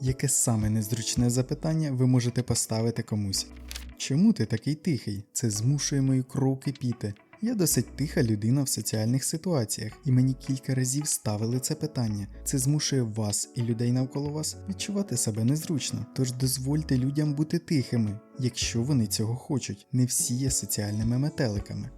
Яке саме незручне запитання ви можете поставити комусь? Чому ти такий тихий? Це змушує мою кров кипіти. Я досить тиха людина в соціальних ситуаціях, і мені кілька разів ставили це питання. Це змушує вас і людей навколо вас відчувати себе незручно. Тож дозвольте людям бути тихими, якщо вони цього хочуть. Не всі є соціальними метеликами.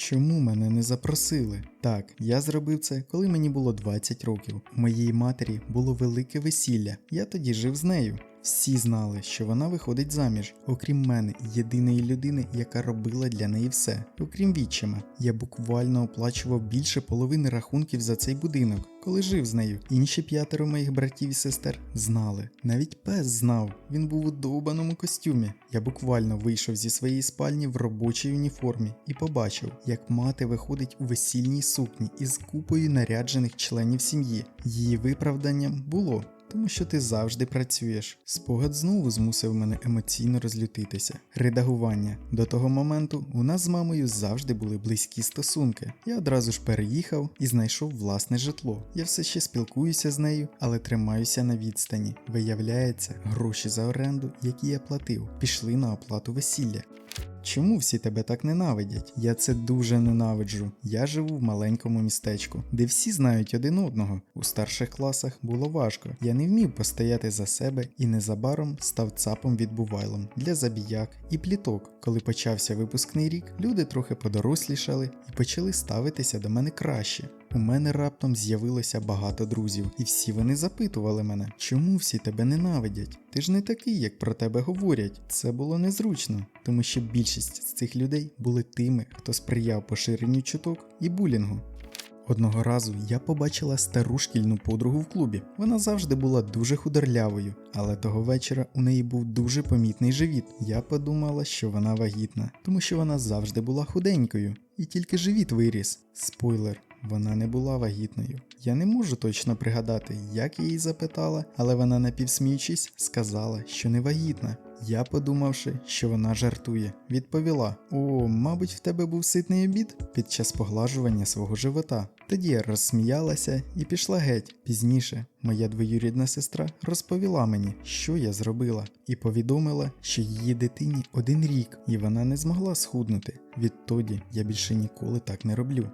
Чому мене не запросили? Так, я зробив це, коли мені було 20 років. У моїй матері було велике весілля. Я тоді жив з нею. Всі знали, що вона виходить заміж, окрім мене, єдиної людини, яка робила для неї все. Окрім відчима, я буквально оплачував більше половини рахунків за цей будинок, коли жив з нею. Інші п'ятеро моїх братів і сестер знали. Навіть пес знав, він був у довбаному костюмі. Я буквально вийшов зі своєї спальні в робочій уніформі і побачив, як мати виходить у весільній сукні із купою наряджених членів сім'ї. Її виправданням було. Тому що ти завжди працюєш. Спогад знову змусив мене емоційно розлютитися. Редагування. До того моменту у нас з мамою завжди були близькі стосунки. Я одразу ж переїхав і знайшов власне житло. Я все ще спілкуюся з нею, але тримаюся на відстані. Виявляється, гроші за оренду, які я платив, пішли на оплату весілля. Чому всі тебе так ненавидять? Я це дуже ненавиджу. Я живу в маленькому містечку, де всі знають один одного. У старших класах було важко. Я не вмів постояти за себе і незабаром став цапом відбувайлом для забіяк і пліток. Коли почався випускний рік, люди трохи подорослішали і почали ставитися до мене краще. У мене раптом з'явилося багато друзів, і всі вони запитували мене, чому всі тебе ненавидять? Ти ж не такий, як про тебе говорять. Це було незручно, тому що більшість з цих людей були тими, хто сприяв поширенню чуток і булінгу. Одного разу я побачила стару шкільну подругу в клубі. Вона завжди була дуже худорлявою, але того вечора у неї був дуже помітний живіт. Я подумала, що вона вагітна, тому що вона завжди була худенькою, і тільки живіт виріс. Спойлер. Вона не була вагітною. Я не можу точно пригадати, як її запитала, але вона, напівсміючись, сказала, що не вагітна. Я, подумавши, що вона жартує, відповіла: О, мабуть, в тебе був ситний обід під час поглажування свого живота. Тоді я розсміялася і пішла геть. Пізніше моя двоюрідна сестра розповіла мені, що я зробила, і повідомила, що її дитині один рік, і вона не змогла схуднути. Відтоді я більше ніколи так не роблю.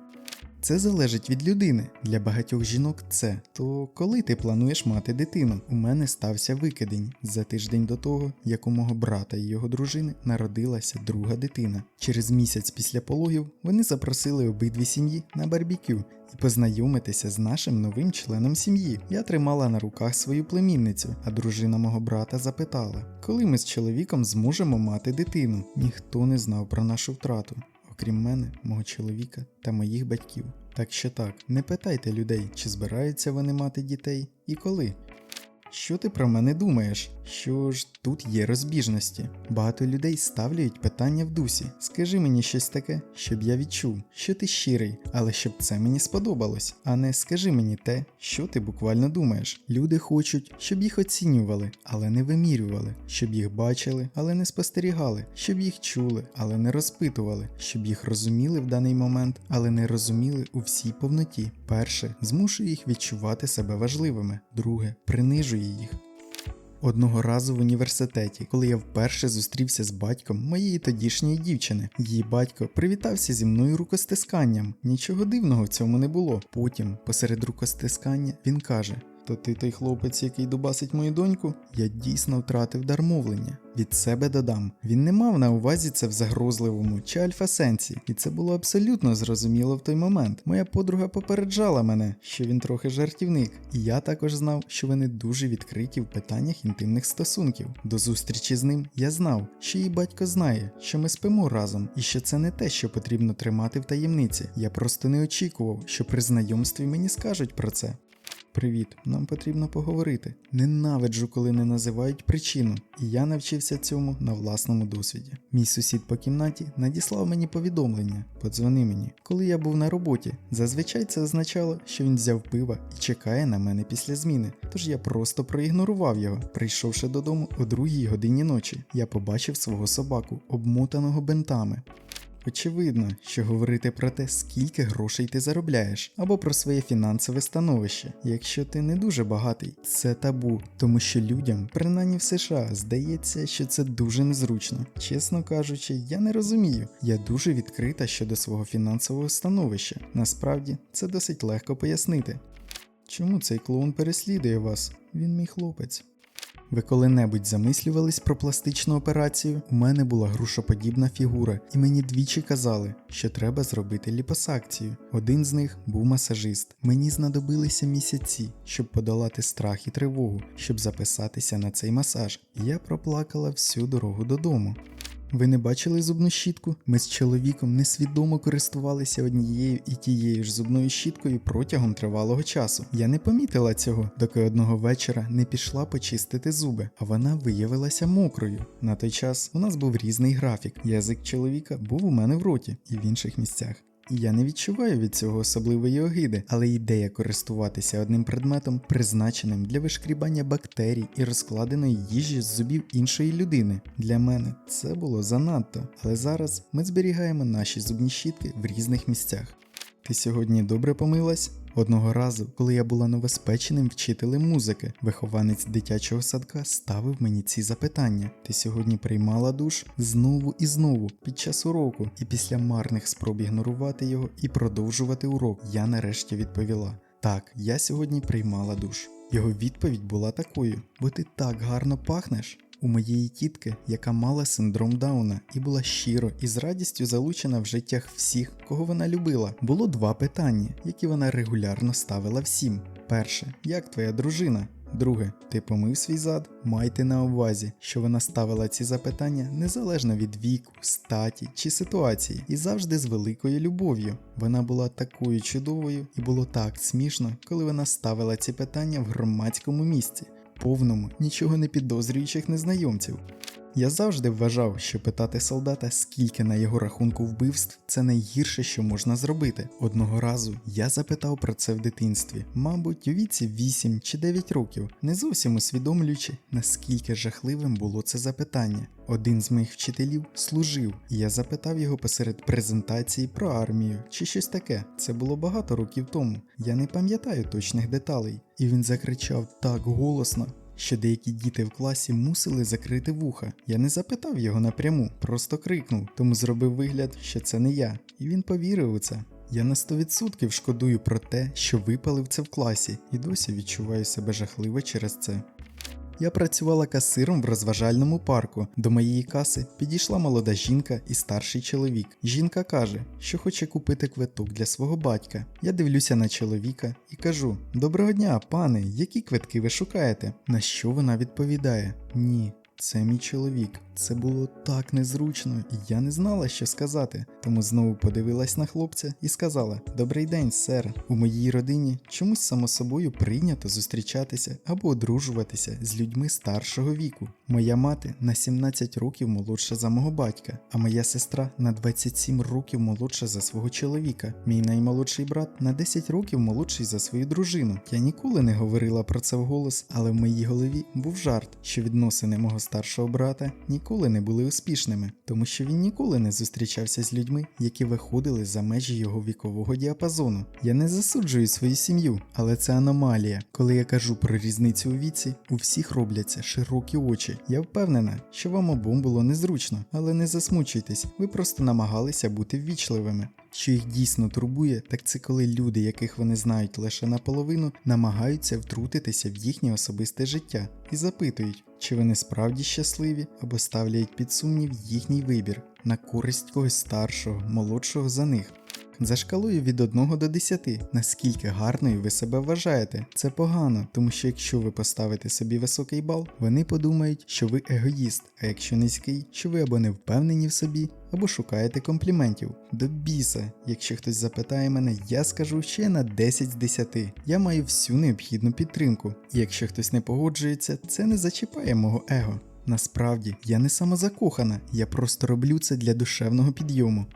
Це залежить від людини. Для багатьох жінок це. То коли ти плануєш мати дитину? У мене стався викидень за тиждень до того, як у мого брата і його дружини народилася друга дитина. Через місяць після пологів вони запросили обидві сім'ї на барбекю і познайомитися з нашим новим членом сім'ї. Я тримала на руках свою племінницю, а дружина мого брата запитала, коли ми з чоловіком зможемо мати дитину. Ніхто не знав про нашу втрату окрім мене, мого чоловіка та моїх батьків. Так що так, не питайте людей, чи збираються вони мати дітей і коли. Що ти про мене думаєш? Що ж тут є розбіжності? Багато людей ставлять питання в дусі. Скажи мені щось таке, щоб я відчув, що ти щирий, але щоб це мені сподобалось. А не скажи мені те, що ти буквально думаєш. Люди хочуть, щоб їх оцінювали, але не вимірювали, щоб їх бачили, але не спостерігали, щоб їх чули, але не розпитували, щоб їх розуміли в даний момент, але не розуміли у всій повноті. Перше змушує їх відчувати себе важливими. Друге принижує їх. Одного разу в університеті, коли я вперше зустрівся з батьком моєї тодішньої дівчини, її батько привітався зі мною рукостисканням. Нічого дивного в цьому не було. Потім, посеред рукостискання, він каже: То ти той хлопець, який дубасить мою доньку? Я дійсно втратив дар мовлення. Від себе додам. Він не мав на увазі це в загрозливому чи альфа-сенсі, і це було абсолютно зрозуміло в той момент. Моя подруга попереджала мене, що він трохи жартівник, і я також знав, що вони дуже відкриті в питаннях інтимних стосунків. До зустрічі з ним я знав, що її батько знає, що ми спимо разом, і що це не те, що потрібно тримати в таємниці. Я просто не очікував, що при знайомстві мені скажуть про це. Привіт, нам потрібно поговорити. Ненавиджу, коли не називають причину, і я навчився цьому на власному досвіді. Мій сусід по кімнаті надіслав мені повідомлення, подзвони мені, коли я був на роботі. Зазвичай це означало, що він взяв пива і чекає на мене після зміни. Тож я просто проігнорував його. Прийшовши додому о другій годині ночі, я побачив свого собаку, обмотаного бинтами. Очевидно, що говорити про те, скільки грошей ти заробляєш, або про своє фінансове становище, якщо ти не дуже багатий, це табу, тому що людям, принаймні в США, здається, що це дуже незручно. Чесно кажучи, я не розумію. Я дуже відкрита щодо свого фінансового становища. Насправді це досить легко пояснити. Чому цей клоун переслідує вас? Він мій хлопець. Ви коли-небудь замислювались про пластичну операцію? У мене була грушоподібна фігура, і мені двічі казали, що треба зробити ліпосакцію. Один з них був масажист. Мені знадобилися місяці, щоб подолати страх і тривогу, щоб записатися на цей масаж. Я проплакала всю дорогу додому. Ви не бачили зубну щітку? Ми з чоловіком несвідомо користувалися однією і тією ж зубною щіткою протягом тривалого часу. Я не помітила цього, доки одного вечора не пішла почистити зуби, а вона виявилася мокрою. На той час у нас був різний графік. Язик чоловіка був у мене в роті і в інших місцях. Я не відчуваю від цього особливої огиди, але ідея користуватися одним предметом, призначеним для вишкрібання бактерій і розкладеної їжі з зубів іншої людини. Для мене це було занадто. Але зараз ми зберігаємо наші зубні щітки в різних місцях. Ти сьогодні добре помилась? Одного разу, коли я була новоспеченим вчителем музики, вихованець дитячого садка ставив мені ці запитання. Ти сьогодні приймала душ знову і знову під час уроку, і після марних спроб ігнорувати його і продовжувати урок, я нарешті відповіла: Так, я сьогодні приймала душ. Його відповідь була такою: бо ти так гарно пахнеш. У моєї тітки, яка мала синдром Дауна і була щиро і з радістю залучена в життях всіх, кого вона любила, було два питання, які вона регулярно ставила всім. Перше, як твоя дружина? Друге, ти помив свій зад? Майте на увазі, що вона ставила ці запитання незалежно від віку, статі чи ситуації, і завжди з великою любов'ю. Вона була такою чудовою, і було так смішно, коли вона ставила ці питання в громадському місці повному, нічого не підозрюючих незнайомців. Я завжди вважав, що питати солдата, скільки на його рахунку вбивств, це найгірше, що можна зробити. Одного разу я запитав про це в дитинстві, мабуть, у віці 8 чи 9 років, не зовсім усвідомлюючи, наскільки жахливим було це запитання. Один з моїх вчителів служив, і я запитав його посеред презентації про армію чи щось таке. Це було багато років тому. Я не пам'ятаю точних деталей. І він закричав так голосно, що деякі діти в класі мусили закрити вуха. Я не запитав його напряму, просто крикнув, тому зробив вигляд, що це не я, і він повірив у це. Я на 100% шкодую про те, що випалив це в класі, і досі відчуваю себе жахливо через це. Я працювала касиром в розважальному парку. До моєї каси підійшла молода жінка і старший чоловік. Жінка каже, що хоче купити квиток для свого батька. Я дивлюся на чоловіка і кажу: Доброго дня, пане, які квитки ви шукаєте? На що вона відповідає? Ні. Це мій чоловік. Це було так незручно, і я не знала, що сказати. Тому знову подивилась на хлопця і сказала: Добрий день, сер. У моїй родині чомусь само собою прийнято зустрічатися або одружуватися з людьми старшого віку. Моя мати на 17 років молодша за мого батька, а моя сестра на 27 років молодша за свого чоловіка. Мій наймолодший брат на 10 років молодший за свою дружину. Я ніколи не говорила про це вголос, але в моїй голові був жарт, що відносини мого старшого брата ніколи не були успішними, тому що він ніколи не зустрічався з людьми, які виходили за межі його вікового діапазону. Я не засуджую свою сім'ю, але це аномалія. Коли я кажу про різницю у віці, у всіх робляться широкі очі. Я впевнена, що вам обом було незручно, але не засмучуйтесь, ви просто намагалися бути ввічливими. Що їх дійсно турбує, так це коли люди, яких вони знають лише наполовину, намагаються втрутитися в їхнє особисте життя і запитують, чи вони справді щасливі або ставлять під сумнів їхній вибір на користь когось старшого, молодшого за них. За шкалою від 1 до 10, наскільки гарною ви себе вважаєте, це погано, тому що якщо ви поставите собі високий бал, вони подумають, що ви егоїст, а якщо низький, що ви або не впевнені в собі, або шукаєте компліментів. До біса, якщо хтось запитає мене, я скажу ще на 10 з 10. Я маю всю необхідну підтримку, і якщо хтось не погоджується, це не зачіпає мого его. Насправді, я не самозакохана, я просто роблю це для душевного підйому.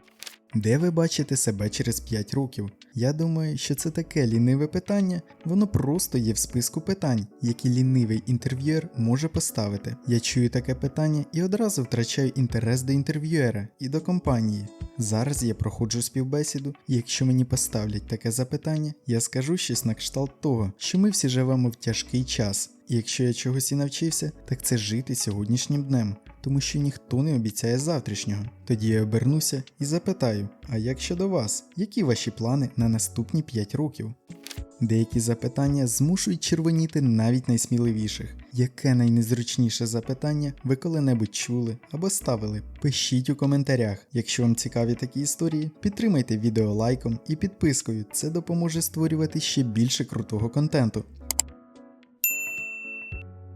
Де ви бачите себе через 5 років? Я думаю, що це таке ліниве питання, воно просто є в списку питань, які лінивий інтерв'юер може поставити. Я чую таке питання і одразу втрачаю інтерес до інтерв'юера і до компанії. Зараз я проходжу співбесіду, і якщо мені поставлять таке запитання, я скажу щось на кшталт того, що ми всі живемо в тяжкий час. І якщо я чогось і навчився, так це жити сьогоднішнім днем, тому що ніхто не обіцяє завтрашнього. Тоді я обернуся і запитаю: а як щодо вас, які ваші плани на наступні 5 років? Деякі запитання змушують червоніти навіть найсміливіших. Яке найнезручніше запитання ви коли-небудь чули або ставили? Пишіть у коментарях. Якщо вам цікаві такі історії, підтримайте відео лайком і підпискою. Це допоможе створювати ще більше крутого контенту.